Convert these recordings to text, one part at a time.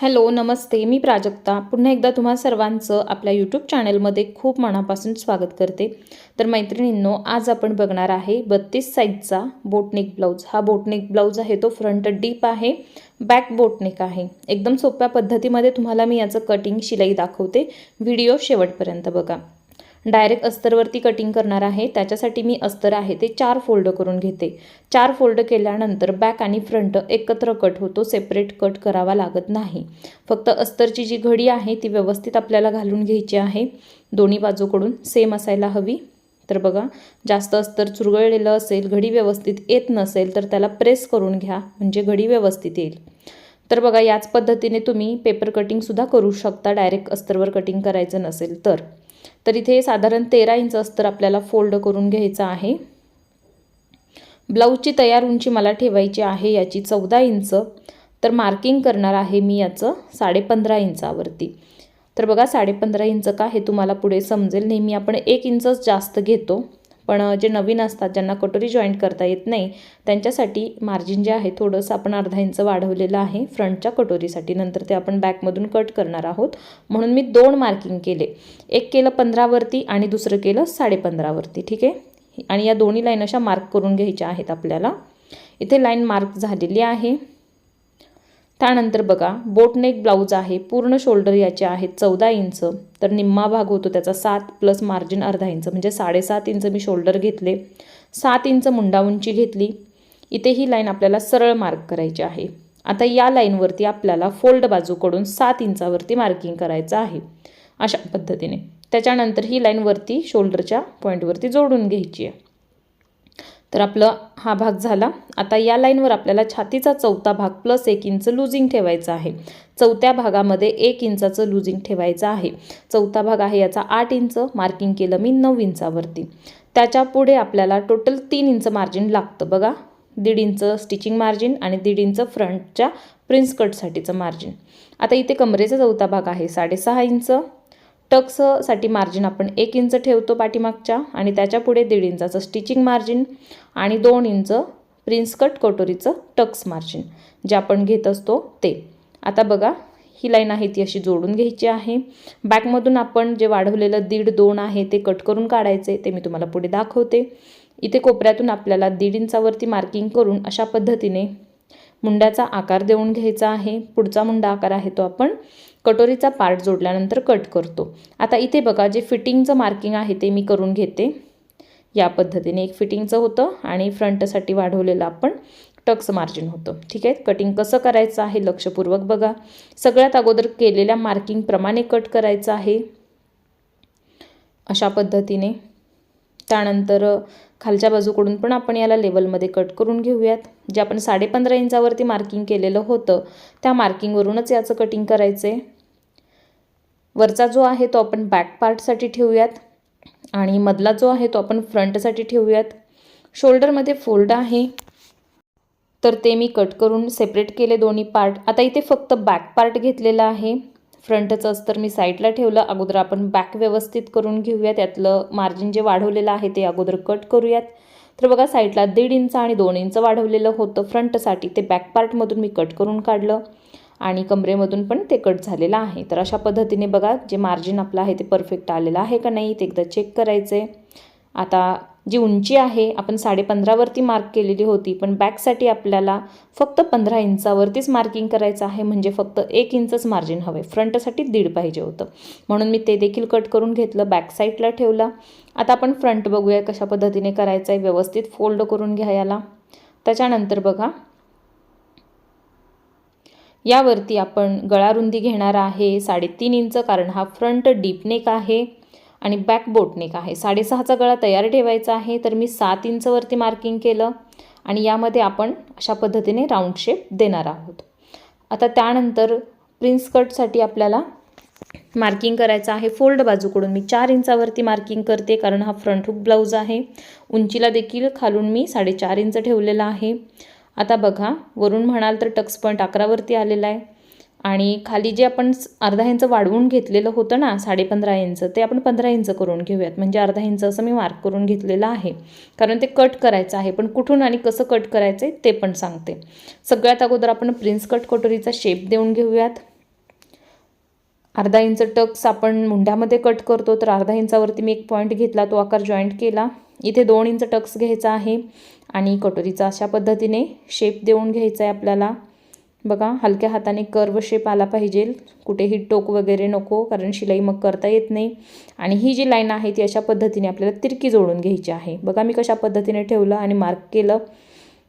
Hello नमस्ते. मी प्राजक्ता. पुन्हा एकदा तुम्हा सर्वांचं आपल्या यूट्यूब चॅनलमध्ये खूप मनापासून स्वागत करते. तर मैत्रिणींनो आज आपण बघणार आहे बत्तीस साईजचा बोटनेक ब्लाऊज. हा बोटनेक ब्लाऊज आहे तो फ्रंट डीप आहे बॅक बोटनेक आहे. एकदम सोप्या पद्धतीमध्ये तुम्हाला मी याचं कटिंग शिलाई दाखवते. व्हिडिओ शेवटपर्यंत बघा. डायरेक्ट अस्तरवरती कटिंग करणार आहे. त्याच्यासाठी मी अस्तर आहे ते चार फोल्ड करून घेते. चार फोल्ड केल्यानंतर बॅक आणि फ्रंट एकत्र कट होतो सेपरेट कट करावा लागत नाही. फक्त अस्तरची जी घडी आहे ती व्यवस्थित आपल्याला घालून घ्यायची आहे. दोन्ही बाजूकडून सेम असायला हवी. तर बघा जास्त अस्तर चुरगळलेलं असेल घडी व्यवस्थित येत नसेल तर त्याला प्रेस करून घ्या म्हणजे घडी व्यवस्थित येईल. तर बघा याच पद्धतीने तुम्ही पेपर कटिंगसुद्धा करू शकता. डायरेक्ट अस्तरवर कटिंग करायचं नसेल तर. तर इथे साधारण तेरा इंच अस्तर आपल्याला फोल्ड करून घ्यायचं आहे. ब्लाऊजची तयार उंची मला ठेवायची आहे याची चौदा इंच. तर मार्किंग करणार आहे मी याचं साडेपंधरा इंचावरती. तर बघा साडेपंधरा इंच का हे तुम्हाला पुढे समजेल. नेहमी आपण एक इंचच जास्त घेतो. पण जे नवीन असतात ज्यांना कटोरी जॉईंट करता येत नाही त्यांच्यासाठी मार्जिन जे आहे थोडंसं आपण अर्धा इंच वाढवलेलं आहे फ्रंटच्या कटोरीसाठी. नंतर ते आपण बॅकमधून कट करणार आहोत. म्हणून मी दोन मार्किंग केले. एक केलं पंधरावरती आणि दुसरं केलं साडेपंधरावरती ठीक आहे? आणि या दोन्ही लाईन अशा मार्क करून घ्यायच्या आहेत आपल्याला. इथे लाईन मार्क झालेली आहे. त्यानंतर बघा बोटनेक ब्लाऊज आहे पूर्ण शोल्डर याचे आहेत चौदा इंच तर निम्मा भाग होतो त्याचा सात प्लस मार्जिन अर्धा इंच म्हणजे साडेसात इंच मी शोल्डर घेतले. सात इंच मुंडा उंची घेतली. इथे ही लाईन आपल्याला सरळ मार्क करायची आहे. आता या लाईनवरती आपल्याला फोल्ड बाजूकडून सात इंचावरती मार्किंग करायचं आहे. अशा पद्धतीने. त्याच्यानंतर ही लाईन वरती शोल्डरच्या पॉईंटवरती जोडून घ्यायची आहे. तर आपलं हा भाग झाला. आता या लाईनवर आपल्याला छातीचा चौथा भाग प्लस एक इंच लुझिंग ठेवायचं आहे. चौथ्या भागामध्ये एक इंचाचं लुझिंग ठेवायचं आहे. चौथा भाग आहे याचा आठ इंच मार्किंग केलं मी नऊ इंचावरती त्याच्या पुढे आपल्याला टोटल तीन इंच मार्जिन लागतं बघा. दीड इंच स्टिचिंग मार्जिन आणि दीड इंच फ्रंटच्या प्रिन्स कटसाठीचं मार्जिन आता इथे कमरेचा चौथा भाग आहे साडेसहा इंच टक्ससाठी मार्जिन आपण एक इंच ठेवतो पाठीमागच्या आणि त्याच्या पुढे दीड इंचाचं स्टिचिंग मार्जिन आणि दोन इंच प्रिन्स कट कटोरीचं टक्स मार्जिन जे आपण घेत असतो ते. आता बघा ही लाईन आहे ती अशी जोडून घ्यायची आहे. बॅकमधून आपण जे वाढवलेलं दीड दोन आहे ते कट करून काढायचे ते मी तुम्हाला पुढे दाखवते. इथे कोपऱ्यातून आपल्याला दीड इंचावरती मार्किंग करून अशा पद्धतीने मुंड्याचा आकार देऊन घ्यायचा आहे. पुढचा मुंडा आकार आहे तो आपण कटोरीचा पार्ट जोडल्यानंतर कट करतो. आता इथे बघा जे फिटिंगचं मार्किंग आहे ते मी करून घेते. या पद्धतीने एक फिटिंगचं होतं आणि फ्रंटसाठी वाढवलेलं आपण टक्स मार्जिन होतं. ठीक आहे? कटिंग कसं करायचं आहे लक्षपूर्वक बघा. सगळ्यात अगोदर केलेल्या मार्किंगप्रमाणे कट करायचं आहे. अशा पद्धतीने. त्यानंतर खालच्या बाजूकडून पण आपण याला लेवलमध्ये कट करून घेऊयात. जे आपण साडेपंधरा इंचावरती मार्किंग केलेलं होतं त्या मार्किंगवरूनच याचं कटिंग करायचं आहे वरचा जो आहे तो आपण बॅक पार्टसाठी ठेवूयात आणि मधला जो आहे तो आपण फ्रंटसाठी ठेवूयात. शोल्डरमध्ये फोल्ड आहे. तर ते मी कट करून सेपरेट केले दोन्ही पार्ट आता इथे फक्त बॅक पार्ट घेतलेला आहे. फ्रंटचं अस्तर मी साईडला ठेवलं. अगोदर आपण बॅक व्यवस्थित करून घेऊया. त्यातलं मार्जिन जे वाढवलेलं आहे ते अगोदर कट करूयात. तर बघा साईडला दीड इंच आणि दोन इंच वाढवलेलं होतं फ्रंटसाठी. ते बॅक पार्टमधून मी कट करून काढलं आणि कमरेमधून पण ते कट झालेलं आहे. तर अशा पद्धतीने बघा जे मार्जिन आपलं आहे ते परफेक्ट आलेलं आहे का नाही ते एकदा चेक करायचं आहे आता जी उंची आहे आपण साडेपंधरावरती मार्क केलेली होती पण बॅकसाठी आपल्याला फक्त पंधरा इंचावरतीच मार्किंग करायचं आहे म्हणजे फक्त एक इंचच मार्जिन हवं. आहे फ्रंटसाठी दीड पाहिजे होतं. म्हणून मी ते देखील कट करून घेतलं बॅक साईडला ठेवला. आता आपण फ्रंट बघूया कशा पद्धतीने करायचं आहे व्यवस्थित फोल्ड करून घ्या याला. त्याच्यानंतर बघा. यावरती आपण गळारुंदी घेणार आहे साडेतीन इंच कारण हा फ्रंट डीपनेक आहे. आणि बॅक बोटनेक आहे. साडेसहाचा गळा तयार ठेवायचा आहे तर मी सात इंचवरती मार्किंग केलं आणि यामध्ये आपण अशा पद्धतीने राऊंड शेप देणार आहोत. आता त्यानंतर प्रिन्स कटसाठी आपल्याला मार्किंग करायचं आहे. फोल्ड बाजूकडून मी चार इंचावरती मार्किंग करते कारण हा फ्रंट हुक ब्लाऊज आहे. उंचीला देखील खालून मी साडेचार इंच ठेवलेला आहे. आता बघा वरून म्हणाल तर टक्स पॉईंट अकरावरती आलेला आहे. आणि खाली जे आपण अर्धा इंच वाढवून घेतलेलं होतं ना साडेपंधरा इंच ते आपण पंधरा इंच करून घेऊयात. म्हणजे अर्धा इंच असं मी मार्क करून घेतलेलं आहे. कारण ते कट करायचं आहे. पण कुठून आणि कसं कट करायचं आहे ते पण सांगते. सगळ्यात अगोदर आपण प्रिन्स कट कटोरीचा शेप देऊन घेऊयात. अर्धा इंच टक्स आपण मुंड्यामध्ये कट करतो तर अर्धा इंचावरती मी एक पॉईंट घेतला तो आकार जॉईंट केला. इथे दोन इंच टक्स घ्यायचा आहे आणि कटोरीचा अशा पद्धतीने शेप देऊन घ्यायचा आहे आपल्याला. बघा हलक्या हाताने कर्व शेप आला पाहिजे. कुठेही टोक वगैरे नको कारण शिलाई मग करता येत नाही. आणि ही जी लाईन आहे ती अशा पद्धतीने आपल्याला तिरकी जोडून घ्यायची आहे. बघा मी कशा पद्धतीने ठेवलं आणि मार्क केलं.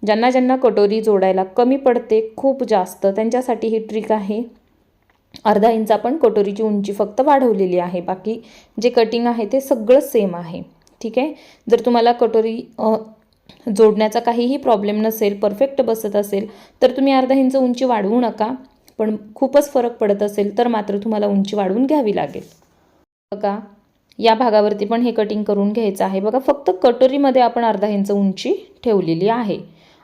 ज्यांना ज्यांना कटोरी जोडायला कमी पडते खूप जास्त त्यांच्यासाठी ही ट्रिक आहे. अर्धा इंच आपण कटोरीची उंची फक्त वाढवलेली आहे. बाकी जे कटिंग आहे ते सगळं सेम आहे. ठीक आहे? जर तुम्हाला कटोरी जोडण्याचा काहीही प्रॉब्लेम नसेल परफेक्ट बसत असेल तर तुम्ही अर्धा इंच उंची वाढवू नका. पण खूपच फरक पडत असेल तर मात्र तुम्हाला उंची वाढवून घ्यावी लागेल. बघा या भागावरती पण हे कटिंग करून घ्यायचं आहे. बघा फक्त कटोरीमध्ये आपण अर्धा इंच उंची ठेवलेली आहे.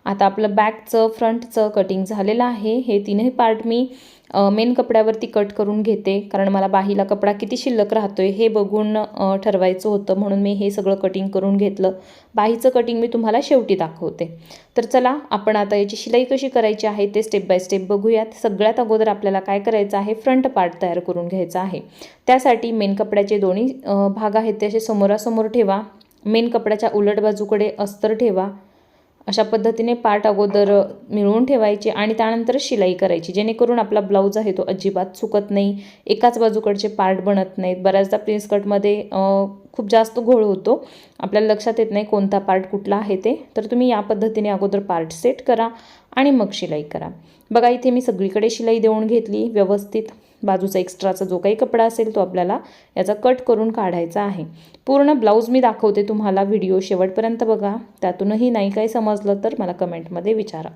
आता आपलं बॅकचं फ्रंटचं कटिंग झालेलं आहे. हे तीनही पार्ट मी मेन कपड्यावरती कट करून घेते. कारण मला बाहीला कपडा किती शिल्लक राहतो आहे हे बघून ठरवायचं होतं. म्हणून मी हे सगळं कटिंग करून घेतलं. बाहीचं कटिंग मी तुम्हाला शेवटी दाखवते. तर चला आपण आता याची शिलाई कशी करायची आहे ते स्टेप बाय स्टेप बघूयात. सगळ्यात अगोदर आपल्याला काय करायचं आहे फ्रंट पार्ट तयार करून घ्यायचा आहे. त्यासाठी मेन कपड्याचे दोन्ही भाग आहेत ते असे समोरासमोर ठेवा. मेन कपड्याच्या उलट बाजूकडे अस्तर ठेवा. अशा पद्धतीने पार्ट अगोदर मिळवून ठेवायचे आणि त्यानंतर शिलाई करायची. जेणेकरून आपला ब्लाऊज आहे तो अजिबात चुकत नाही एकाच बाजूकडचे पार्ट बनत नाहीत. बऱ्याचदा प्रिन्स कटमध्ये खूप जास्त घोळ होतो. आपल्याला लक्षात येत नाही कोणता पार्ट कुठला आहे ते. तर तुम्ही या पद्धतीने अगोदर पार्ट सेट करा आणि मग शिलाई करा. बघा इथे मी सगळीकडे शिलाई देऊन घेतली. व्यवस्थित बाजूचा एक्स्ट्राचा जो काही कपडा असेल तो आपल्याला याचा कट करून काढायचा आहे. पूर्ण ब्लाऊज मी दाखवते तुम्हाला व्हिडिओ शेवटपर्यंत बघा. त्यातूनही नाही काही समजलं तर मला कमेंटमध्ये विचारा.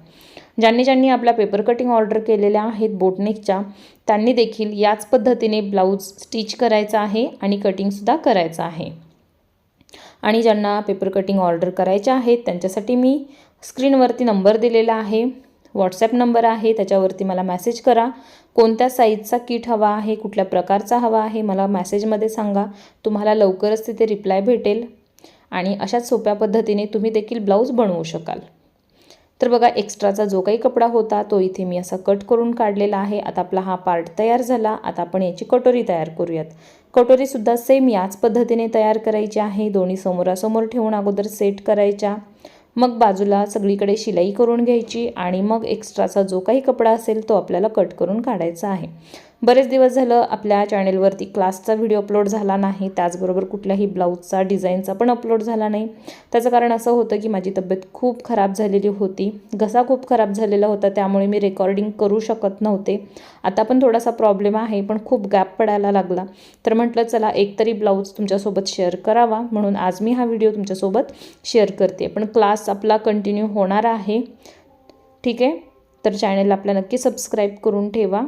ज्यांनी ज्यांनी आपल्या पेपर कटिंग ऑर्डर केलेल्या आहेत बोटनेकच्या त्यांनी देखील याच पद्धतीने ब्लाऊज स्टिच करायचा आहे आणि कटिंगसुद्धा करायचं आहे. आणि ज्यांना पेपर कटिंग ऑर्डर करायच्या आहेत त्यांच्यासाठी मी स्क्रीनवरती नंबर दिलेला आहे. व्हॉट्सॲप नंबर आहे त्याच्यावरती मला मॅसेज करा. कोणत्या साईजचा किट हवा आहे कुठल्या प्रकारचा हवा आहे मला मॅसेजमध्ये सांगा. तुम्हाला लवकरच तिथे रिप्लाय भेटेल. आणि अशाच सोप्या पद्धतीने तुम्ही देखील ब्लाऊज बनवू शकाल. तर बघा एक्स्ट्राचा जो काही कपडा होता तो इथे मी असा कट करून काढलेला आहे. आता आपला हा पार्ट तयार झाला. आता आपण याची कटोरी तयार करूयात. कटोरीसुद्धा सेम याच पद्धतीने तयार करायची आहे. दोन्ही समोरासमोर ठेवून अगोदर सेट करायच्या. मग बाजूला सगळीकडे शिलाई करून घ्यायची आणि मग एक्स्ट्राचा जो काही कपडा असेल तो आपल्याला कट करून काढायचा आहे. बरेच दिवस झालं आपल्या चॅनेलवरती क्लासचा व्हिडिओ अपलोड झाला नाही. त्याचबरोबर कुठल्याही ब्लाऊजचा डिझाईनचा पण अपलोड झाला नाही. त्याचं कारण असं होतं की माझी तब्येत खूप खराब झालेली होती. घसा खूप खराब झालेला होता त्यामुळे मी रेकॉर्डिंग करू शकत नव्हते. आता पण थोडासा प्रॉब्लेम आहे पण खूप गॅप पडायला लागला. तर म्हटलं चला एकतरी ब्लाऊज तुमच्यासोबत शेअर करावा. म्हणून आज मी हा व्हिडिओ तुमच्यासोबत शेअर करते. पण क्लास आपला कंटिन्यू होणार आहे. ठीक आहे? तर चॅनल आपल्या नक्की सबस्क्राईब करून ठेवा.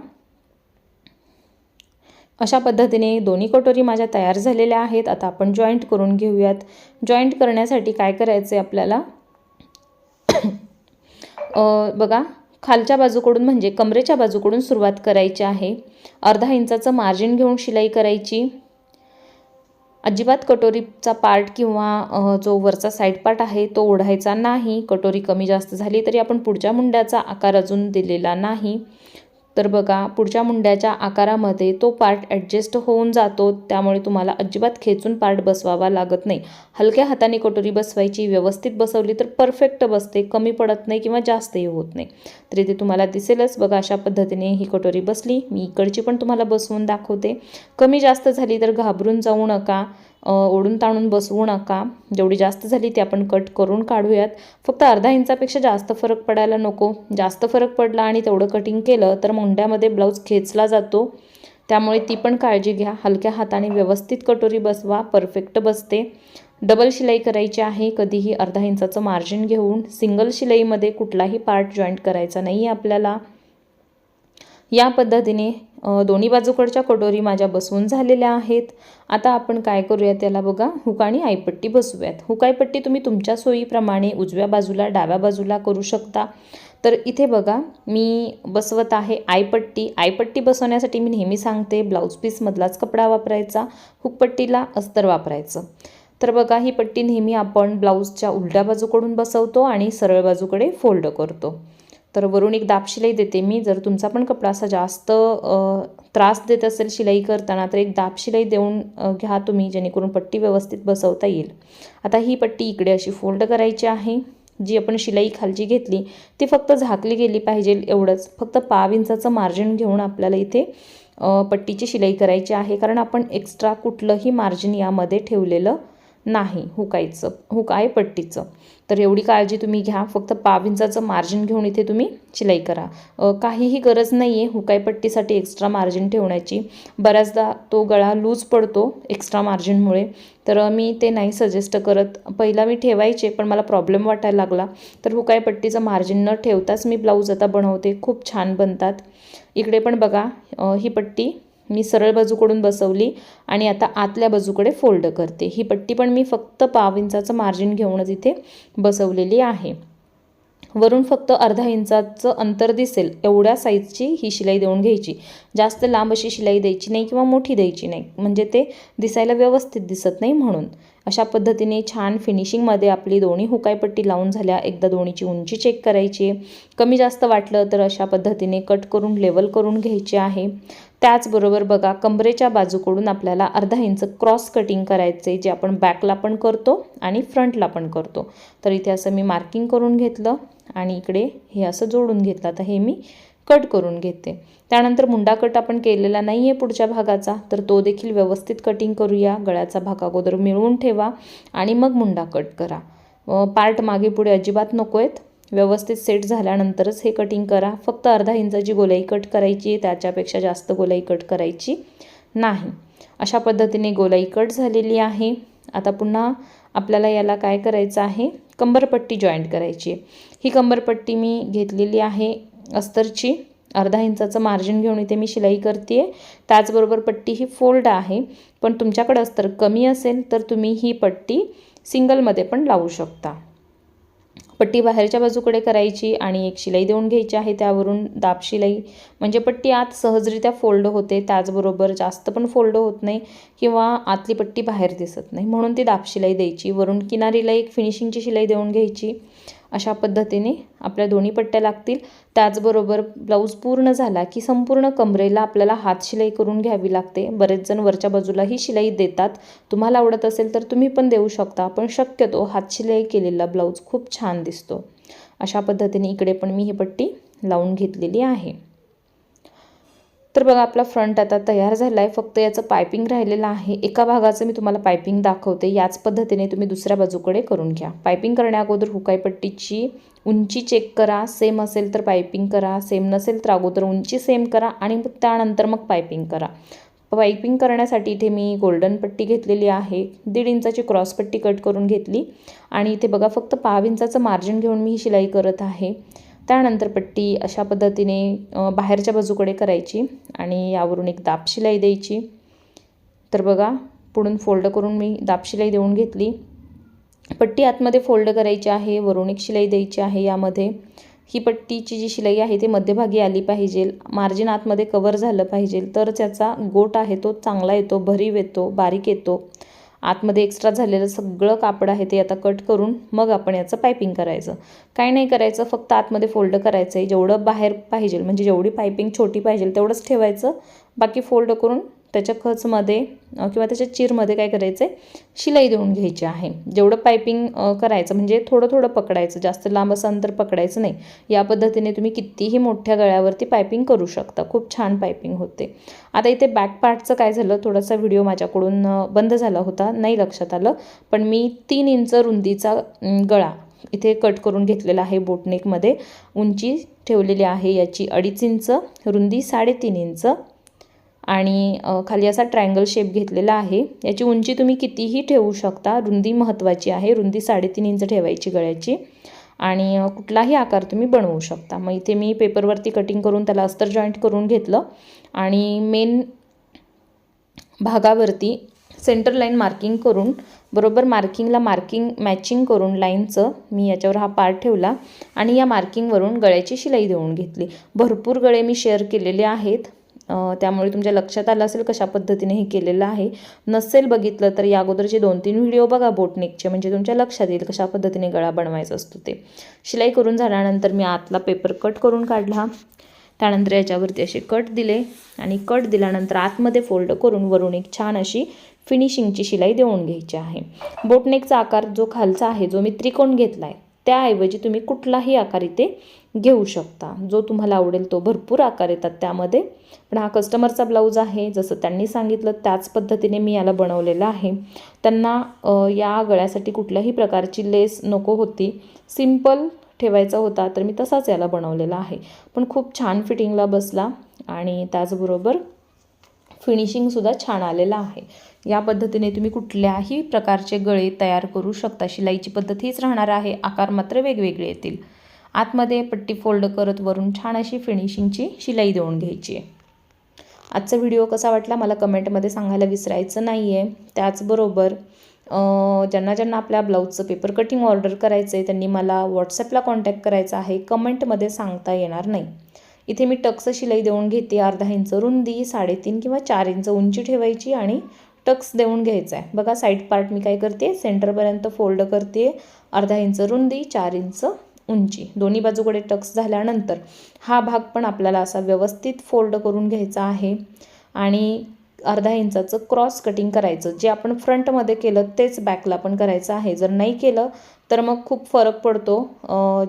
अशा पद्धतीने दोन्ही कटोरी माझ्या तयार झालेल्या आहेत. आता आपण जॉईंट करून घेऊयात. जॉईंट करण्यासाठी काय करायचं आहे आपल्याला बघा खालच्या बाजूकडून म्हणजे कमरेच्या बाजूकडून सुरुवात करायची आहे. अर्धा इंचाचं मार्जिन घेऊन शिलाई करायची. अजिबात कटोरीचा पार्ट किंवा जो वरचा साईड पार्ट आहे तो ओढायचा नाही. कटोरी कमी जास्त झाली तरी आपण पुढच्या मुंड्याचा आकार अजून दिलेला नाही. तर बघा पुढच्या मुंड्याच्या आकारामध्ये तो पार्ट ॲडजस्ट होऊन जातो. त्यामुळे तुम्हाला अजिबात खेचून पार्ट बसवावा लागत नाही. हलक्या हाताने कटोरी बसवायची व्यवस्थित बसवली तर परफेक्ट बसते कमी पडत नाही किंवा जास्तही होत नाही. तर इथे तुम्हाला दिसेलच बघा अशा पद्धतीने ही कटोरी बसली. मी इकडची पण तुम्हाला बसवून दाखवते. कमी जास्त झाली तर घाबरून जाऊ नका. ओढून ताणून बसवू नका. जेवढी जास्त झाली ती आपण कट करून काढूयात. फक्त अर्धा इंचापेक्षा जास्त फरक पडायला नको. जास्त फरक पडला आणि तेवढं कटिंग केलं तर मुंड्यामध्ये ब्लाऊज खेचला जातो. त्यामुळे ती पण काळजी घ्या. हलक्या हाताने व्यवस्थित कटोरी बसवा. परफेक्ट बसते. डबल शिलाई करायची आहे. कधीही अर्धा इंचाचं मार्जिन घेऊन. सिंगल शिलाईमध्ये कुठलाही पार्ट जॉईंट करायचा नाही आहे आपल्याला. या पद्धतीने दोन्ही बाजूकडच्या कटोरी माझ्या बसवून झालेल्या आहेत. आता आपण काय करूया त्याला बघा. हुक आणि आईपट्टी बसवूयात. हुकाईपट्टी तुम्ही तुमच्या सोयीप्रमाणे उजव्या बाजूला डाव्या बाजूला करू शकता. तर इथे बघा मी बसवत आहे आयपट्टी आयपट्टी बसवण्यासाठी मी नेहमी सांगते ब्लाऊज पीसमधलाच कपडा वापरायचा हुकपट्टीला अस्तर वापरायचं. तर बघा ही पट्टी नेहमी आपण ब्लाऊजच्या उलट्या बाजूकडून बसवतो आणि सरळ बाजूकडे फोल्ड करतो. तर वरून एक दाब शिलाई देते. मी जर तुमचा पण कपडा असा जास्त त्रास देत असेल शिलाई करताना तर एक दाब शिलाई देऊन घ्या तुम्ही जेणेकरून पट्टी व्यवस्थित बसवता येईल. आता ही पट्टी इकडे अशी फोल्ड करायची आहे. जी आपण शिलाई खालची घेतली ती फक्त झाकली गेली पाहिजे एवढंच. फक्त पाव इंचाचं मार्जिन घेऊन आपल्याला इथे पट्टीची शिलाई करायची आहे. कारण आपण एक्स्ट्रा कुठलंही मार्जिन यामध्ये ठेवलेलं नाही हुकायचं हुकाय पट्टीचं तर एवढी काळजी तुम्ही घ्या. फक्त पाव इंचाचं मार्जिन घेऊन इथे तुम्ही शिलाई करा. काहीही गरज नाही आहे हुकायपट्टीसाठी एक्स्ट्रा मार्जिन ठेवण्याची. बऱ्याचदा तो गळा लूज पडतो एक्स्ट्रा मार्जिनमुळे तर मी ते नाही सजेस्ट करत. पहिला मी ठेवायचे पण मला प्रॉब्लेम वाटायला लागला. तर हुकायपट्टीचं मार्जिन न ठेवताच मी ब्लाऊज आता बनवते. खूप छान बनतात. इकडे पण बघा ही पट्टी मी सरळ बाजूकडून बसवली आणि आता आतल्या बाजूकडे फोल्ड करते. ही पट्टी पण मी फक्त पाव इंचाचं मार्जिन घेऊनच इथे बसवलेली आहे. वरून फक्त अर्धा इंचाचं अंतर दिसेल. एवढ्या साईजची ही शिलाई देऊन घ्यायची. जास्त लांब अशी शिलाई द्यायची नाही किंवा मोठी द्यायची नाही. म्हणजे ते दिसायला व्यवस्थित दिसत नाही म्हणून. अशा पद्धतीने छान फिनिशिंगमध्ये आपली दोन्ही हुकायपट्टी लावून झाल्या. एकदा दोन्हीची उंची चेक करायची. कमी जास्त वाटलं तर अशा पद्धतीने कट करून लेवल करून घ्यायचे आहे. त्याचबरोबर बघा कमरेच्या बाजूकडून आपल्याला अर्धा इंच क्रॉस कटिंग करायचे जे आपण बॅकला पण करतो आणि फ्रंटला पण करतो. तर इथे असं मी मार्किंग करून घेतलं आणि इकडे हे असं जोडून घेतलं. तर हे मी कट करून घेते. त्यानंतर मुंडा कट आपण केलेला नाही आहे पुढच्या भागाचा तर तो देखील व्यवस्थित कटिंग करूया. गळ्याचा भाग अगोदर मिळवून ठेवा आणि मग मुंडा कट करा. पार्ट मागे पुढे अजिबात नको आहेत व्यवस्थित सेट झाल्यानंतरच हे कटिंग करा. फक्त अर्धा इंचाची गोलाई कट करायची आहे त्याच्यापेक्षा जास्त गोलाई कट करायची नाही. अशा पद्धतीने गोलाई कट झालेली आहे. आता पुन्हा आपल्याला याला काय करायचं आहे? कंबरपट्टी जॉईंट करायची आहे. ही कंबरपट्टी मी घेतलेली आहे. अस्तरची अर्धा इंचाचं मार्जिन घेऊन इथे मी शिलाई करते आहे त्याचबरोबर पट्टी ही फोल्ड आहे. पण तुमच्याकडे अस्तर कमी असेल तर तुम्ही ही पट्टी सिंगलमध्ये पण लावू शकता. पट्टी बाहेरच्या बाजूकडे करायची आणि एक शिलाई देऊन घ्यायची आहे त्यावरून दाब शिलाई. म्हणजे पट्टी आत सहजरित्या फोल्ड होते. त्याचबरोबर जास्त पण फोल्ड होत नाही किंवा आतली पट्टी बाहेर दिसत नाही. म्हणून ती दाब शिलाई द्यायची. वरून किनारीला एक फिनिशिंगची शिलाई देऊन घ्यायची. अशा पद्धतीने आपल्या दोन्ही पट्ट्या लागतील. त्याचबरोबर ब्लाऊज पूर्ण झाला की संपूर्ण कमरेला आपल्याला हात शिलाई करून घ्यावी लागते. बरेच जण वरच्या बाजूलाही शिलाई देतात. तुम्हाला आवडत असेल तर तुम्ही पण देऊ शकता पण शक्यतो हात शिलाई केलेला ब्लाऊज खूप छान दिसतो. अशा पद्धतीने इकडे पण मी ही पट्टी लावून घेतलेली आहे. तर बघा आपला फ्रंट आता तयार झाला आहे फक्त याचं पायपिंग राहिलेलं आहे. एका भागाचं मी तुम्हाला पायपिंग दाखवते. याच पद्धतीने तुम्ही दुसऱ्या बाजूकडे करून घ्या. पायपिंग करण्या अगोदर हुकाईपट्टीची उंची चेक करा. सेम असेल तर पायपिंग करा. सेम नसेल तर अगोदर उंची सेम करा आणि मग त्यानंतर मग पायपिंग करा. पायपिंग करण्यासाठी इथे मी गोल्डन पट्टी घेतलेली आहे. दीड इंचाची क्रॉस पट्टी कट करून घेतली. आणि इथे बघा फक्त पाव इंचाचं मार्जिन घेऊन मी ही शिलाई करत आहे. त्यानंतर पट्टी अशा पद्धतीने बाहेरच्या बाजूकडे करायची आणि यावरून एक दाब शिलाई द्यायची. तर बघा पुढून फोल्ड करून मी दाब शिलाई देऊन घेतली. पट्टी आतमध्ये फोल्ड करायची आहे वरून एक शिलाई द्यायची आहे यामध्ये. ही पट्टीची जी शिलाई आहे ती मध्यभागी आली पाहिजे मार्जिन आतमध्ये कवर झालं पाहिजे तर त्याचा गोट आहे तो चांगला येतो भरीव येतो बारीक येतो. आतमध्ये एक्स्ट्रा झालेलं सगळं कापड आहे ते आता कट करून मग आपण याचं पायपिंग करायचं. काय नाही करायचं फक्त आतमध्ये फोल्ड करायचं आहे जेवढं बाहेर पाहिजे म्हणजे जेवढी पायपिंग छोटी पाहिजे तेवढंच ठेवायचं. बाकी फोल्ड करून त्याच्या खचमध्ये किंवा त्याच्या चीरमध्ये काय करायचं आहे शिलाई देऊन घ्यायची आहे. जेवढं पायपिंग करायचं म्हणजे थोडं थोडं पकडायचं जास्त लांब असं अंतर पकडायचं नाही. या पद्धतीने तुम्ही कितीही मोठ्या गळ्यावरती पायपिंग करू शकता. खूप छान पायपिंग होते. आता इथे बॅक पार्टचं काय झालं? थोडासा व्हिडिओ माझ्याकडून बंद झाला होता. नाही लक्षात आलं. पण मी तीन इंच रुंदीचा गळा इथे कट करून घेतलेला आहे बोटनेकमध्ये उंची ठेवलेली आहे याची अडीच इंच रुंदी साडेतीन इंच. आणि खाली असा ट्रायंगल शेप घेतलेला आहे. याची उंची तुम्ही कितीही ठेवू शकता. रुंदी महत्त्वाची आहे. रुंदी साडेतीन इंच ठेवायची गळ्याची. आणि कुठलाही आकार तुम्ही बनवू शकता. मग इथे मी पेपरवरती कटिंग करून त्याला अस्तर जॉईंट करून घेतलं. आणि मेन भागावरती सेंटर लाईन मार्किंग करून बरोबर मार्किंगला मार्किंग मॅचिंग करून लाईनचं मी याच्यावर हा पार्ट ठेवला. आणि या मार्किंगवरून गळ्याची शिलाई देऊन घेतली. भरपूर गळे मी शेअर केलेले आहेत. त्यामुळे तुमच्या लक्षात आलं असेल कशा पद्धतीने हे केलेलं आहे. नसेल बघितलं तर या अगोदरचे दोन तीन व्हिडिओ बघा बोटनेकचे म्हणजे तुमच्या लक्षात येईल कशा पद्धतीने गळा बनवायचा असतो ते. शिलाई करून झाल्यानंतर मी आतला पेपर कट करून काढला. त्यानंतर याच्यावरती असे कट दिले आणि कट दिल्यानंतर आतमध्ये फोल्ड करून वरून एक छान अशी फिनिशिंगची शिलाई देऊन घ्यायची आहे. बोटनेकचा आकार जो खालचा आहे जो मी त्रिकोण घेतला आहे त्याऐवजी तुम्ही कुठलाही आकार इथे घेऊ शकता. जो तुम्हाला आवडेल तो भरपूर आकार येतात त्यामध्ये. पण हा कस्टमरचा ब्लाऊज आहे. जसं त्यांनी सांगितलं त्याच पद्धतीने मी याला बनवलेला आहे. त्यांना या गळ्यासाठी कुठल्याही प्रकारची लेस नको होती. सिंपल ठेवायचा होता तर मी तसाच याला बनवलेला आहे. पण खूप छान फिटिंगला बसला आणि त्याचबरोबर फिनिशिंगसुद्धा छान आलेलं आहे. या पद्धतीने तुम्ही कुठल्याही प्रकारचे गळे तयार करू शकता. शिलाईची पद्धत हीच राहणार आहे. आकार मात्र वेगवेगळे येतील. आतमध्ये पट्टी फोल्ड करत वरून छान अशी फिनिशिंगची शिलाई देऊन घ्यायची. आहे आजचा व्हिडिओ कसा वाटला मला कमेंटमध्ये सांगायला विसरायचं नाही आहे त्याचबरोबर ज्यांना ज्यांना आपल्या ब्लाऊजचं पेपर कटिंग ऑर्डर करायचं आहे त्यांनी मला व्हॉट्सॲपला कॉन्टॅक्ट करायचा आहे कमेंटमध्ये सांगता येणार नाही. इथे मी टक्स शिलाई देऊन घेते अर्धा इंच रुंदी साडेतीन किंवा चार इंच उंची ठेवायची आणि टक्स देऊन घ्यायचा आहे बघा साईड पार्ट मी काय करते? सेंटरपर्यंत फोल्ड करते अर्धा इंच रुंदी चार इंच उंची. दोन्ही बाजूकडे टक्स झाल्यानंतर हा भाग पण आपल्याला असा व्यवस्थित फोल्ड करून घ्यायचा आहे. आणि अर्धा इंचाचं क्रॉस कटिंग करायचं. जे आपण फ्रंटमध्ये केलं तेच बॅकला पण करायचं आहे. जर नाही केलं तर मग खूप फरक पडतो.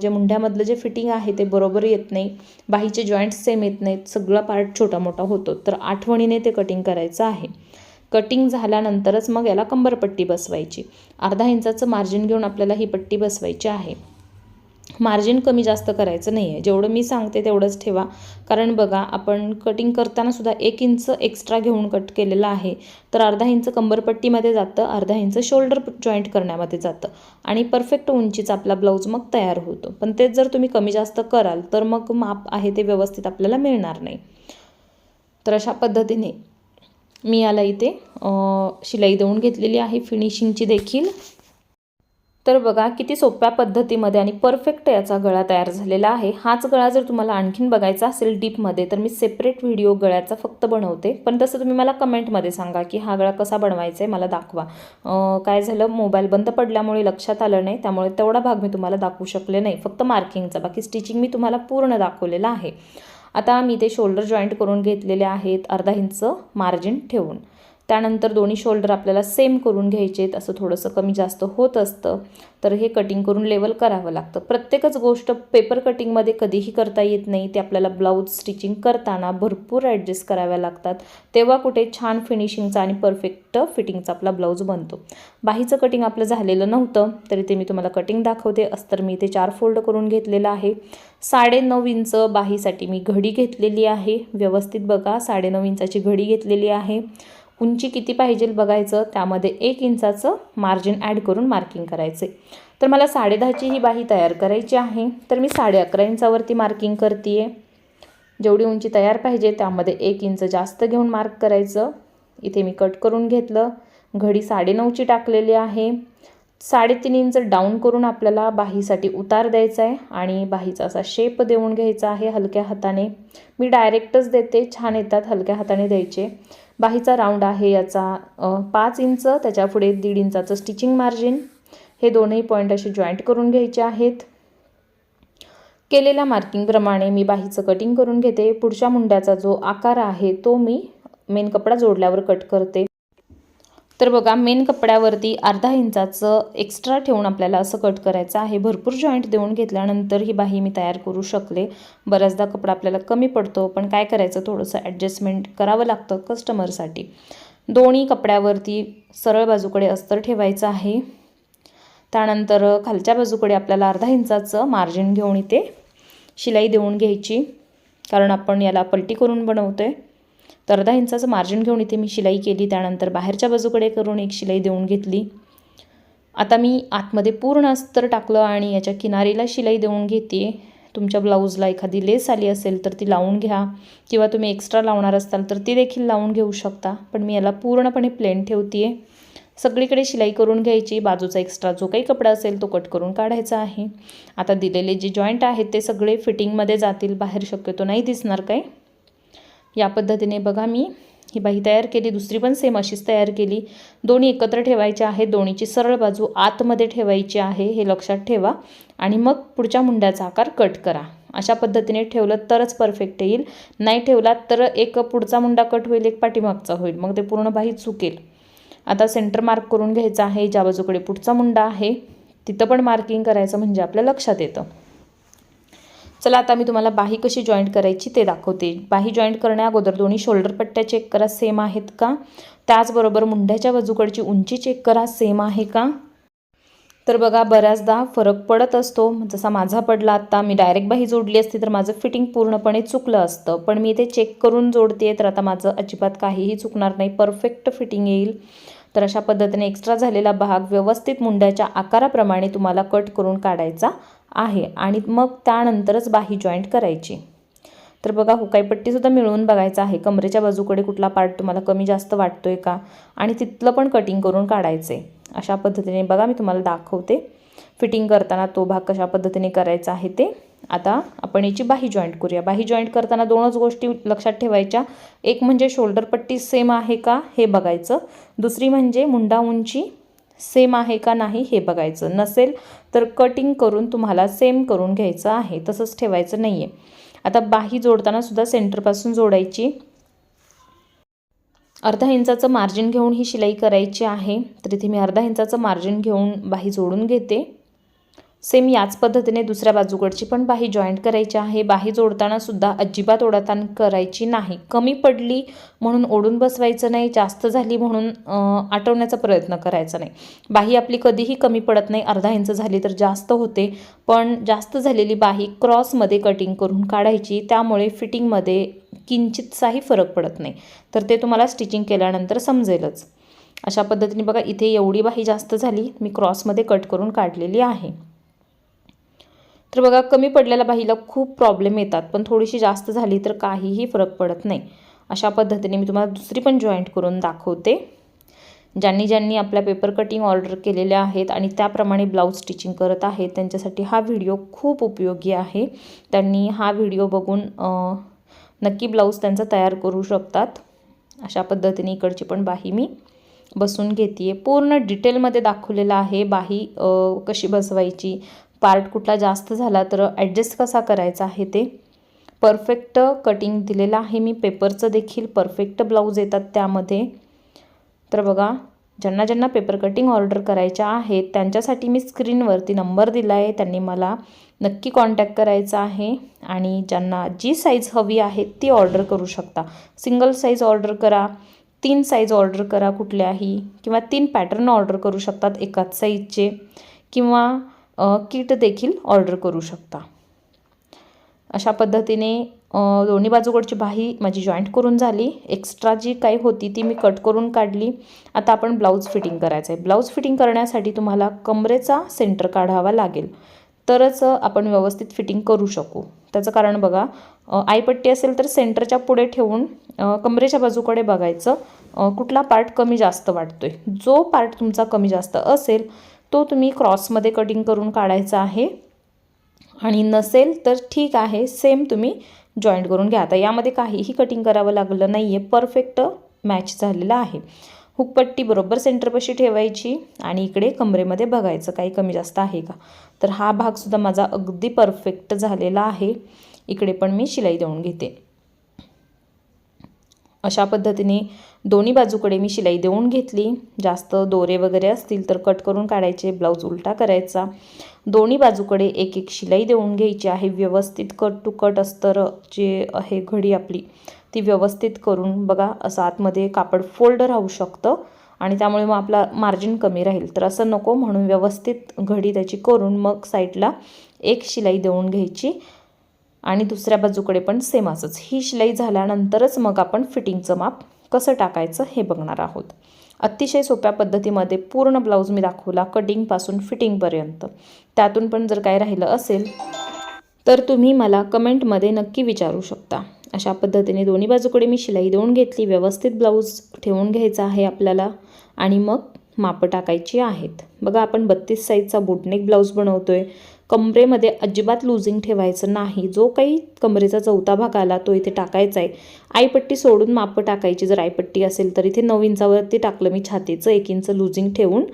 जे मुंढ्यामधलं जे फिटिंग आहे ते बरोबर येत नाही. बाहीचे जॉईंट्स सेम येत नाहीत. सगळा पार्ट छोटा मोठा होतो. तर आठवणीने ते कटिंग करायचं आहे. कटिंग झाल्यानंतरच मग याला कंबरपट्टी बसवायची. अर्धा इंचाचं मार्जिन घेऊन आपल्याला ही पट्टी बसवायची आहे. मार्जिन कमी जास्त करायचं नाही आहे जेवढं मी सांगते तेवढंच ठेवा. कारण बघा आपण कटिंग करताना सुद्धा एक इंच एक्स्ट्रा घेऊन कट केलेलं आहे. तर अर्धा इंच कंबरपट्टीमध्ये जातं अर्धा इंच शोल्डर जॉईंट करण्यामध्ये जातं. आणि परफेक्ट उंचीचा आपला ब्लाऊज मग तयार होतो. पण तेच जर तुम्ही कमी जास्त कराल तर मग माप आहे ते व्यवस्थित आपल्याला मिळणार नाही. तर अशा पद्धतीने मी याला इथे शिलाई देऊन घेतलेली आहे. फिनिशिंगची देखील तर बघा किती सोप्या पद्धतीमध्ये आणि परफेक्ट याचा गळा तयार झालेला आहे. हाच गळा जर तुम्हाला आणखीन बघायचा असेल डीपमध्ये तर मी सेपरेट व्हिडिओ गळ्याचा फक्त बनवते. पण तसं तुम्ही मला कमेंटमध्ये सांगा की हा गळा कसा बनवायचा आहे मला दाखवा. काय झालं? मोबाईल बंद पडल्यामुळे लक्षात आलं नाही त्यामुळे तेवढा भाग मी तुम्हाला दाखवू शकले नाही. फक्त मार्किंगचा बाकी स्टिचिंग मी तुम्हाला पूर्ण दाखवलेलं आहे. आता मी ते शोल्डर जॉईंट करून घेतलेले आहेत अर्धा इंच मार्जिन ठेवून. त्यानंतर दोन्ही शोल्डर आपल्याला सेम करून घ्यायचे आहेत असं थोडंसं कमी जास्त होत असतं. तर हे कटिंग करून लेवल करावं लागतं. प्रत्येकच गोष्ट पेपर कटिंगमध्ये कधीही करता येत नाही. ते आपल्याला ब्लाऊज स्टिचिंग करताना भरपूर ॲडजस्ट कराव्या लागतात. तेव्हा कुठे छान फिनिशिंगचा आणि परफेक्ट फिटिंगचा आपला ब्लाऊज बनतो. बाहीचं कटिंग आपलं झालेलं नव्हतं तरी ते मी तुम्हाला कटिंग दाखवते. अस्तर मी इथे चार फोल्ड करून घेतलेलं आहे. साडेनऊ इंच बाहीसाठी मी घडी घेतलेली आहे. व्यवस्थित बघा साडेनऊ इंचाची घडी घेतलेली आहे. उंची किती पाहिजे बघायचं त्यामध्ये एक इंचाचं मार्जिन ॲड करून मार्किंग करायचं. तर मला साडेदहाची ही बाही तयार करायची आहे. तर मी साडे अकरा इंचावरती मार्किंग करते आहे जेवढी उंची तयार पाहिजे त्यामध्ये एक इंच जास्त घेऊन मार्क करायचं. इथे मी कट करून घेतलं. घडी साडेनऊची टाकलेली आहे. साडेतीन इंच डाऊन करून आपल्याला बाहीसाठी उतार द्यायचा आहे आणि बाहीचा असा शेप देऊन घ्यायचा आहे हलक्या हाताने. मी डायरेक्टच देते. छान येतात हलक्या हाताने द्यायचे. बाहीचा राऊंड आहे याचा पाच इंच त्याच्यापुढे दीड इंचाचं स्टिचिंग मार्जिन हे दोनही पॉईंट असे जॉईंट करून घ्यायचे आहेत. केलेल्या मार्किंगप्रमाणे मी बाहीचं कटिंग करून घेते. पुढच्या मुंड्याचा जो आकार आहे तो मी मेन कपडा जोडल्यावर कट करते. तर बघा मेन कपड्यावरती अर्धा इंचाचं एक्स्ट्रा ठेवून आपल्याला असं कट करायचं आहे. भरपूर जॉईंट देऊन घेतल्यानंतर ही बाही मी तयार करू शकले. बऱ्याचदा कपडा आपल्याला कमी पडतो पण काय करायचं? थोडंसं ॲडजस्टमेंट करावं लागतं कस्टमरसाठी दोन्ही कपड्यावरती सरळ बाजूकडे अस्तर ठेवायचं आहे. त्यानंतर खालच्या बाजूकडे आपल्याला अर्धा इंचाचं मार्जिन घेऊन इथे शिलाई देऊन घ्यायची. कारण आपण याला पलटी करून बनवतो आहे तर अर्धा इंचाचं मार्जिन घेऊन इथे मी शिलाई केली त्यानंतर बाहेरच्या बाजूकडे करून एक शिलाई देऊन घेतली. आता मी आतमध्ये पूर्ण अस्तर टाकलं आणि याच्या किनारीला शिलाई देऊन घेते तुमच्या ब्लाऊजला एखादी लेस आली असेल तर ती लावून घ्या. किंवा तुम्ही एक्स्ट्रा लावणार असाल तर ती देखील लावून घेऊ शकता. पण मी याला पूर्णपणे प्लेन ठेवते आहे सगळीकडे शिलाई करून घ्यायची. बाजूचा एक्स्ट्रा जो काही कपडा असेल तो कट करून काढायचा आहे. आता दिलेले जे जॉईंट आहेत ते सगळे फिटिंगमध्ये जातील. बाहेर शक्यतो नाही दिसणार काय? या पद्धतीने बघा मी ही बाही तयार केली. दुसरी पण सेम अशीच तयार केली. दोन्ही एकत्र ठेवायचे आहे दोन्हीची सरळ बाजू आतमध्ये ठेवायची आहे. हे लक्षात ठेवा. आणि मग पुढच्या मुंड्याचा आकार कट करा. अशा पद्धतीने ठेवलं तरच परफेक्ट येईल. नाही ठेवलात तर एक पुढचा मुंडा कट होईल एक पाठीमागचा होईल. मग ते पूर्ण बाही चुकेल. आता सेंटर मार्क करून घ्यायचा आहे. ज्या बाजूकडे पुढचा मुंडा आहे तिथं पण मार्किंग करायचं म्हणजे आपल्या लक्षात येतं. चला आता मी तुम्हाला बाही कशी जॉईंट करायची ते दाखवते. बाही जॉईंट करण्या अगोदर दोन्ही शोल्डर पट्ट्या चेक करा सेम आहेत का? त्याचबरोबर मुंड्याच्या बाजूकडची उंची चेक करा सेम आहे का? तर बघा बऱ्याचदा फरक पडत असतो. जसा माझा पडला आत्ता मी डायरेक्ट बाही जोडली असती तर माझं फिटिंग पूर्णपणे चुकलं असतं. पण मी ते चेक करून जोडते तर आता माझं अजिबात काहीही चुकणार नाही. परफेक्ट फिटिंग येईल. तर अशा पद्धतीने एक्स्ट्रा झालेला भाग व्यवस्थित मुंड्याच्या आकाराप्रमाणे तुम्हाला कट करून काढायचा आहे. आणि मग त्यानंतरच बाही जॉईंट करायची. तर बघा हुकाईपट्टीसुद्धा मिळवून बघायचं आहे. कमरेच्या बाजूकडे कुठला पार्ट तुम्हाला कमी जास्त वाटतो आहे का? आणि तिथलं पण कटिंग करून काढायचं आहे अशा पद्धतीने बघा मी तुम्हाला दाखवते. फिटिंग करताना तो भाग कशा पद्धतीने करायचा आहे ते. आता आपण याची बाही जॉईंट करूया. बाही जॉईंट करताना दोनच गोष्टी लक्षात ठेवायच्या. एक म्हणजे शोल्डर पट्टी सेम आहे का? हे बघायचं. दुसरी म्हणजे मुंडा उंची सेम आहे का नाही? हे बघायचं. नसेल तर कटिंग करून तुम्हाला सेम करून घ्यायचं आहे. तसंच ठेवायचं नाही आहे आता बाही जोडताना सुद्धा सेंटरपासून जोडायची. अर्धा इंचाचं मार्जिन घेऊन ही शिलाई करायची आहे. तर इथे मी अर्धा इंचाचं मार्जिन घेऊन बाही जोडून घेते. सेम याच पद्धतीने दुसऱ्या बाजूकडची पण बाही जॉईंट करायची आहे. बाही जोडताना सुद्धा अजिबात ओढाताण करायची नाही. कमी पडली म्हणून ओढून बसवायचं नाही जास्त झाली म्हणून आटवण्याचा प्रयत्न करायचा नाही. बाही आपली कधीही कमी पडत नाही अर्धा इंच झाली तर जास्त होते. पण जास्त झालेली बाही क्रॉसमध्ये कटिंग करून काढायची त्यामुळे फिटिंगमध्ये किंचितसाही फरक पडत नाही. तर ते तुम्हाला स्टिचिंग केल्यानंतर समजेलच. अशा पद्धतीने बघा इथे एवढी बाही जास्त झाली मी क्रॉसमध्ये कट करून काढलेली आहे. तर बघा कमी पडलेल्या बाहीला खूप प्रॉब्लेम येतात. पण थोडीशी जास्त झाली तर काहीही फरक पडत नाही. अशा पद्धतीने मी तुम्हाला दुसरी पण जॉईंट करून दाखवते. ज्यांनी ज्यांनी आपल्या पेपर कटिंग ऑर्डर केलेल्या आहेत आणि त्याप्रमाणे ब्लाऊज स्टिचिंग करत आहेत त्यांच्यासाठी हा व्हिडिओ खूप उपयोगी आहे. त्यांनी हा व्हिडिओ बघून नक्की ब्लाऊज त्यांचा तयार करू शकतात. अशा पद्धतीने इकडची पण बाही मी बसून घेते पूर्ण डिटेलमध्ये दाखवलेलं आहे बाही कशी बसवायची पार्ट कुठला जास्त झाला तर ॲडजस्ट कसा करायचा आहे ते परफेक्ट कटिंग दिलेलं आहे मी. पेपरचं देखील परफेक्ट ब्लाऊज येतात त्यामध्ये. तर बघा ज्यांना ज्यांना पेपर कटिंग ऑर्डर करायच्या आहेत त्यांच्यासाठी मी स्क्रीनवरती नंबर दिला आहे. त्यांनी मला नक्की कॉन्टॅक्ट करायचा आहे आणि ज्यांना जी साईज हवी आहे ती ऑर्डर करू शकता. सिंगल साईज ऑर्डर करा तीन साईज ऑर्डर करा कुठल्याही किंवा तीन पॅटर्न ऑर्डर करू शकतात एकाच साईजचे किंवा किट देखील ऑर्डर करू शकता. अशा पद्धतीने दोन्ही बाजूकडची बाही माझी जॉईंट करून झाली. एक्स्ट्रा जी काही होती ती मी कट करून काढली. आता आपण ब्लाऊज फिटिंग करायचं आहे ब्लाऊज फिटिंग करण्यासाठी तुम्हाला कमरेचा सेंटर काढावा लागेल. तरच आपण व्यवस्थित फिटिंग करू शकू. त्याचं कारण बघा आईपट्टी असेल तर सेंटरच्या पुढे ठेवून कमरेच्या बाजूकडे बघायचं कुठला पार्ट कमी जास्त वाटतोय. जो पार्ट तुमचा कमी जास्त असेल तो तुम्ही क्रॉसमध्ये कटिंग करून काढायचा आहे. आणि नसेल तर ठीक आहे सेम तुम्ही जॉईंट करून घ्या. आता यामध्ये काहीही कटिंग करावं लागलं नाही आहे परफेक्ट मॅच झालेलं आहे. हुकपट्टी बरोबर सेंटरपाशी ठेवायची आणि इकडे कमरेमध्ये बघायचं काही कमी जास्त आहे का? तर हा भागसुद्धा माझा अगदी परफेक्ट झालेला आहे. इकडे पण मी शिलाई देऊन घेते. अशा पद्धतीने दोन्ही बाजूकडे मी शिलाई देऊन घेतली. जास्त दोरे वगैरे असतील तर कट करून काढायचे ब्लाऊज उलटा करायचा. दोन्ही बाजूकडे एक एक शिलाई देऊन घ्यायची आहे. व्यवस्थित कट टू कट अस्तर जे आहे घडी आपली ती व्यवस्थित करून बघा असं आतमध्ये कापड फोल्ड राहू शकतं आणि त्यामुळे मग आपला मार्जिन कमी राहील. तर असं नको म्हणून व्यवस्थित घडी त्याची करून मग साईडला एक शिलाई देऊन घ्यायची. आणि दुसऱ्या बाजूकडे पण सेम असंच. ही शिलाई झाल्यानंतरच मग आपण फिटिंगचं माप कसं टाकायचं हे बघणार आहोत. अतिशय सोप्या पद्धतीमध्ये पूर्ण ब्लाऊज मी दाखवला कटिंगपासून फिटिंगपर्यंत त्यातून पण जर काय राहिलं असेल तर तुम्ही मला कमेंटमध्ये नक्की विचारू शकता. अशा पद्धतीने दोन्ही बाजूकडे मी शिलाई देऊन घेतली व्यवस्थित ब्लाऊज ठेवून घ्यायचा आहे आपल्याला आणि मग मापं टाकायची आहेत. बघा आपण बत्तीस साईजचा बुटनेक ब्लाऊज बनवतो आहे कमरेमध्ये अजिबात लुझिंग ठेवायचं नाही. जो काही कमरेचा चौथा भाग आला तो इथे टाकायचा आहे. आईपट्टी सोडून मापं टाकायची. जर आईपट्टी असेल तर इथे नऊ इंचावरती टाकलं मी छातीचं. एक इंच लुझिंग ठेवून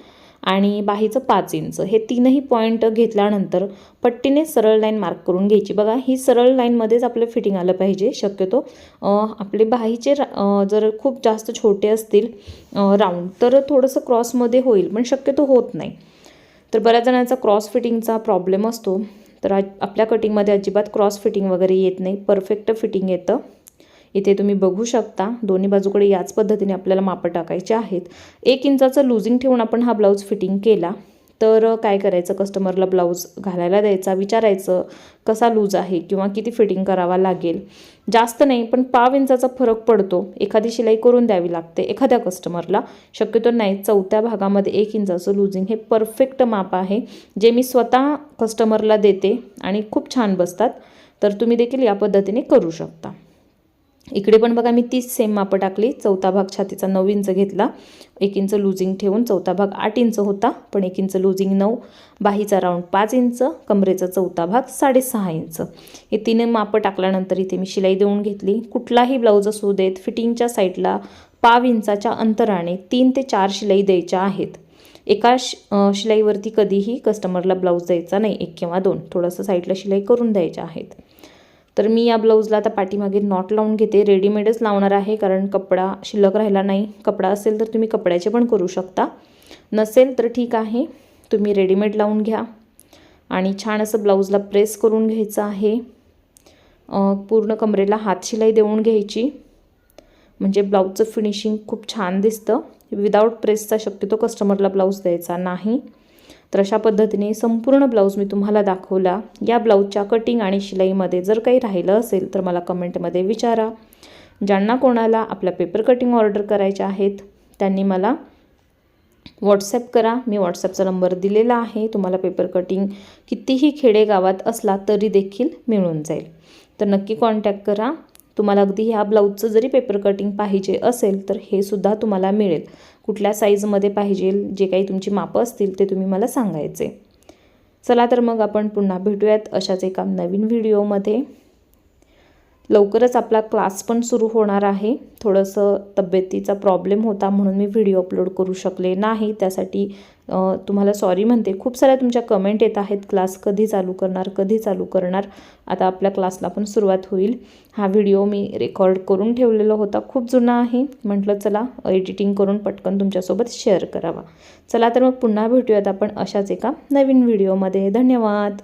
आणि बाहीचं पाच इंच. हे तीनही पॉईंट घेतल्यानंतर पट्टीने सरळ लाईन मार्क करून घ्यायची. बघा ही सरळ लाईनमध्येच आपलं फिटिंग आलं पाहिजे. शक्यतो आपले बाहीचे जर खूप जास्त छोटे असतील राऊंड तर थोडंसं क्रॉसमध्ये होईल पण शक्यतो होत नाही. तर बऱ्याच जणांचा क्रॉस फिटिंगचा प्रॉब्लेम असतो. तर आपल्या कटिंगमध्ये अजिबात क्रॉस फिटिंग वगैरे येत नाही. परफेक्ट फिटिंग येतं. इथे तुम्ही बघू शकता दोन्ही बाजूकडे याच पद्धतीने आपल्याला मापं टाकायचे आहेत. एक इंचाचं लुझिंग ठेवून आपण हा ब्लाऊज फिटिंग केला. तर काय करायचं? कस्टमरला ब्लाऊज घालायला द्यायचा विचारायचं कसा लूज आहे किंवा किती फिटिंग करावा लागेल? जास्त नाही पण पाव इंचाचा फरक पडतो. एखादी शिलाई करून द्यावी लागते. एखाद्या कस्टमरला शक्यतो नाही चौथ्या भागामध्ये एक इंचाचं लुझिंग हे परफेक्ट माप आहे जे मी स्वतः कस्टमरला देते आणि खूप छान बसतात. तर तुम्ही देखील या पद्धतीने करू शकता. इकडे पण बघा मी तीच सेम मापं टाकली. चौथा भाग छातीचा नऊ इंच घेतला. एक इंच लुझिंग ठेवून चौथा भाग आठ इंच होता पण एक इंच लुझिंग नऊ. बाहीचा राऊंड पाच इंच कमरेचा चौथा भाग साडेसहा इंच. हे तीन मापं टाकल्यानंतर इथे मी शिलाई देऊन घेतली. कुठलाही ब्लाऊज असू देत फिटिंगच्या साईडला पाव इंचाच्या अंतराने तीन ते चार शिलाई द्यायच्या आहेत. एका शिलाईवरती कधीही कस्टमरला ब्लाऊज द्यायचा नाही एक किंवा दोन. थोडंसं साईडला शिलाई करून द्यायच्या आहेत. तर मी या ब्लाऊजला आता पाठीमागे नॉट लावून घेते. रेडीमेडच लावणार आहे कारण कपडा शिल्लक राहिला नाही. कपडा असेल तर तुम्ही कपड्याचे पण करू शकता. नसेल तर ठीक आहे. तुम्ही रेडीमेड लावून घ्या. आणि छान असं ब्लाऊजला प्रेस करून घ्यायचं आहे. पूर्ण कमरेला हात शिलाई देऊन घ्यायची. म्हणजे ब्लाऊजचं फिनिशिंग खूप छान दिसतं. विदाऊट प्रेसचा शक्यतो कस्टमरला ब्लाऊज द्यायचा नाही. तर अशा पद्धतीने संपूर्ण ब्लाऊज मी तुम्हाला दाखवला. या ब्लाऊजच्या कटिंग आणि शिलाईमध्ये जर काही राहिलं असेल तर मला कमेंटमध्ये विचारा. ज्यांना कोणाला आपल्या पेपर कटिंग ऑर्डर करायच्या आहेत त्यांनी मला व्हॉट्सॲप करा. मी व्हॉट्सॲपचा नंबर दिलेला आहे. तुम्हाला पेपर कटिंग कितीही खेडेगावात असला तरी देखील मिळून जाईल. तर नक्की कॉन्टॅक्ट करा. तुम्हाला अगदी ह्या ब्लाऊजचं जरी पेपर कटिंग पाहिजे असेल तर हे सुद्धा तुम्हाला मिळेल. कुठल्या साईजमध्ये पाहिजे जे काही तुमची मापं असतील ते तुम्ही मला सांगायचे. चला तर मग आपण पुन्हा भेटूयात अशाच एका नवीन व्हिडिओमध्ये लवकरच आपला क्लास पण सुरू होणार आहे. थोडंसं तब्येतीचा प्रॉब्लेम होता म्हणून मी व्हिडिओ अपलोड करू शकले नाही. त्यासाठी तुम्हाला सॉरी म्हणते. खूप साऱ्या तुमच्या कमेंट येत आहेत क्लास कधी चालू करणार? कधी चालू करणार? आता आपल्या क्लासला पण सुरुवात होईल. हा व्हिडिओ मी रेकॉर्ड करून ठेवलेला होता. खूप जुना आहे. म्हटलं चला एडिटिंग करून पटकन तुमच्यासोबत शेअर करावा. चला तर मग पुन्हा भेटूयात आपण अशाच एका नवीन व्हिडिओमध्ये. धन्यवाद!